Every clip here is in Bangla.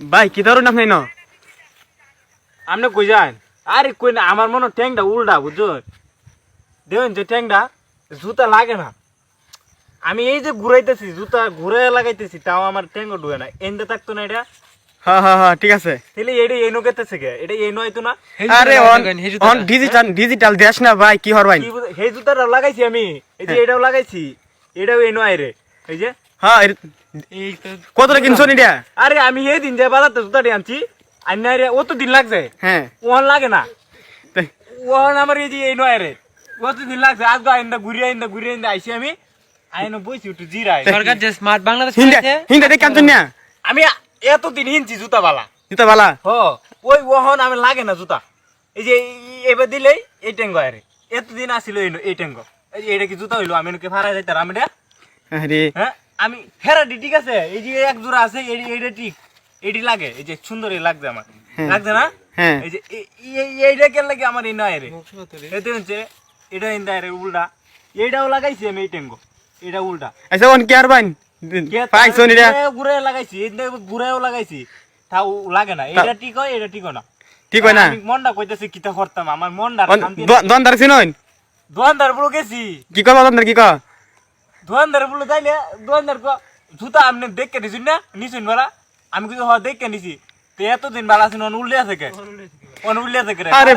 ভাই কি ধরুন আপনি ন আপনি কই যান? আরে কই না আমার মনে ট্যাংটা উল্টা বুঝছ দেখুন যে ট্যাংটা জুতা লাগে না। আমি এই যে ঘুরাইতেছি জুতা ঘুরে লাগাইতেছি তাও আমার ট্যাঙ্গো ঢুকে না। এনতে থাকতো না এটা? হ্যাঁ হ্যাঁ হ্যাঁ ঠিক আছে। তাহলে এটা এনো কেতেছে গে এটা এনো হইতো না? আরে অন অন ডিজিটাল ডিজিটাল দেশ না ভাই কি হর ভাই? সেই জুতাটা লাগাইছি আমি এই যে এটাও লাগাইছি এটাও এনো আইরে এই যে? হ্যাঁ কতটা কিনছো নি দিয়া আরে আমি এই দিন যে বাজারতে জুতাটি আনছি আন্না রে ও তো দিন লাগছে। হ্যাঁ। ওহান লাগে না। ওহান আমার এই যে এই নয় রে ও তো দিন লাগছে আজ আইন্দা ঘুরিয়ে আইন্দা ঘুরিয়ে আইন্দা আইছি আমি। আইনো বইছি একটু জিরাই। সরকার যে স্মার্ট বাংলাদেশ হিন্দা হিন্দা দেখে আনছেন না আমি এতদিন হিনছি জুতা বালা জুতা বালা হ ওই ওহন আমি লাগে না জুতা। এই যে এবার দিলেই এই ট্যাঙ্গ আরে এতদিন আসিল এই এই ট্যাঙ্গ এই এটা কি জুতা হইল? আমি নাকি ফারা যাইতার আমি আরে। হ্যাঁ? আমি ফেরাটি ঠিক আছে এই যে এক জোড়া আছে এই এইটা ঠিক এটি লাগে এই যে সুন্দর লাগছে আমার হ্যাঁ। লাগছে না? হ্যাঁ। এই যে এই- এই- এইটা কেন লাগে আমার এই নয় রে? এতে হচ্ছে এটা ইন্দা রে উল্টা। এইটাও লাগাইছি আমি এই ট্যাঙ্গ এটা উল্টা। আচ্ছা অন কি আর ভাই পাইছো নি দিয়া ঘুরে- লাগাইছি এইটা ঘুরেও লাগাইছি তাও লাগে না এটা ঠিক হয় এটা ঠিক হয় না। ঠিক হয় না? আমি মনটা কইতেছি কিতা করতাম আমার মনটা অন- শান্তি দ- দোকানদার চিনন দোকানদার বলে গেছি। কি কব দোকানদার কি ক দোকানদার বলে তাইলে দোকানদার কো জুতা আপনি দেখকে নিছুন না? নিছুন বলা? আমি কিছু হ দেখকে নিছি। তো এতদিন বালা আছেন অন উল্লিয়া থেকে অন উল্লিয়া থেকে রে? আরে-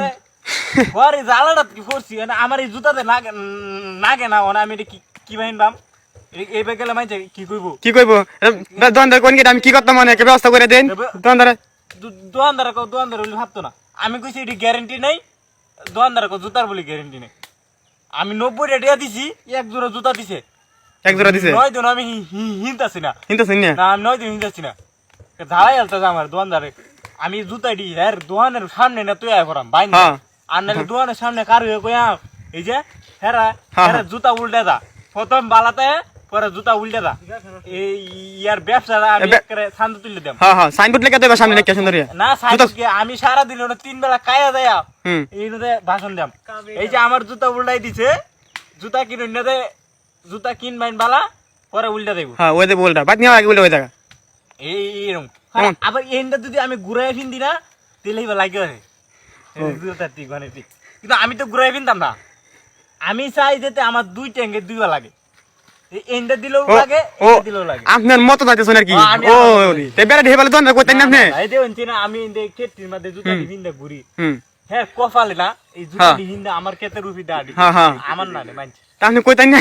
ঘরে জ্বালাটা কি করছি? মানে আমার এই জুতাতে নাগে নাগে না ওনা আমি এটা কি কি বাহিন বাম এই- বেগেলে মাইছে কি কইব? কি কইব? দোকানদার কোন কি আমি কি করতাম মানে? কে ব্যবস্থা করে দেন। দোকানদার দোকানদার কো দোকানদার বলে ভাবতো না। আমি কইছি এটি গ্যারেন্টি নাই। দোকানদার কো জুতার বলে গ্যারেন্টি নাই। আমি নব্বই রেটিয়া দিছি এক জোড়া জুতা দিছে। এক জোড়া দিছে? নয় দিন আমি হিনতাছি না। কিন্তু না? না নয় দিন হিনতাছি না। ধারাই আলতাছে আমার দোকানদারে আমি জুতা দি দোকানের সামনে না তুই আয় করাম বাইন হ্যাঁ। আর নাহলে দোকানের সামনে কার হয়ে এই যে হেরা হ্যাঁ, হেরা জুতা উল্টে দা প্রথম বালাতে পরে জুতা উল্টে দা এই ইয়ার ব্যবসাটা আমি তুলে দেব হ্যাঁ হ্যাঁ সাইনবোর্ড লেখা দেবে সামনে লেখা সুন্দর। না আমি সারা দিন ওটা তিন বেলা কায়া দেয়। এই ভাষণ দাম। এই যে আমার জুতা উল্টাই দিছে জুতা কিনুন নদে জুতা কিন বাইন বালা পরে উল্টা দেব। হ্যাঁ ওই দে বলটা বাদ নিয়ে আগে বলে ওই জায়গা এই এরকম আবার এন্ডা যদি আমি ঘুরাই ফিন্দি না তাহলে এবার লাগে জুতা ঠিক মানে ঠিক কিন্তু আমি তো ঘুরাই ফিনতাম না। আমি চাই যেতে আমার দুই ট্যাঙ্গে দুইবার লাগে। এন্ডা দিলেও লাগে দিলেও লাগে। আপনার মতো যাইতেছ ও আমার। তে বেড়া কইতেন না আপনি? এই আমি মধ্যে জুতা। ফিন্দা ঘুরি। হ্যাঁ কফালে না এই জুতা হ্যাঁ। আমার দাঁড়ি হ্যাঁ, হ্যাঁ। আমার না মানছি আপনি কইতেন না?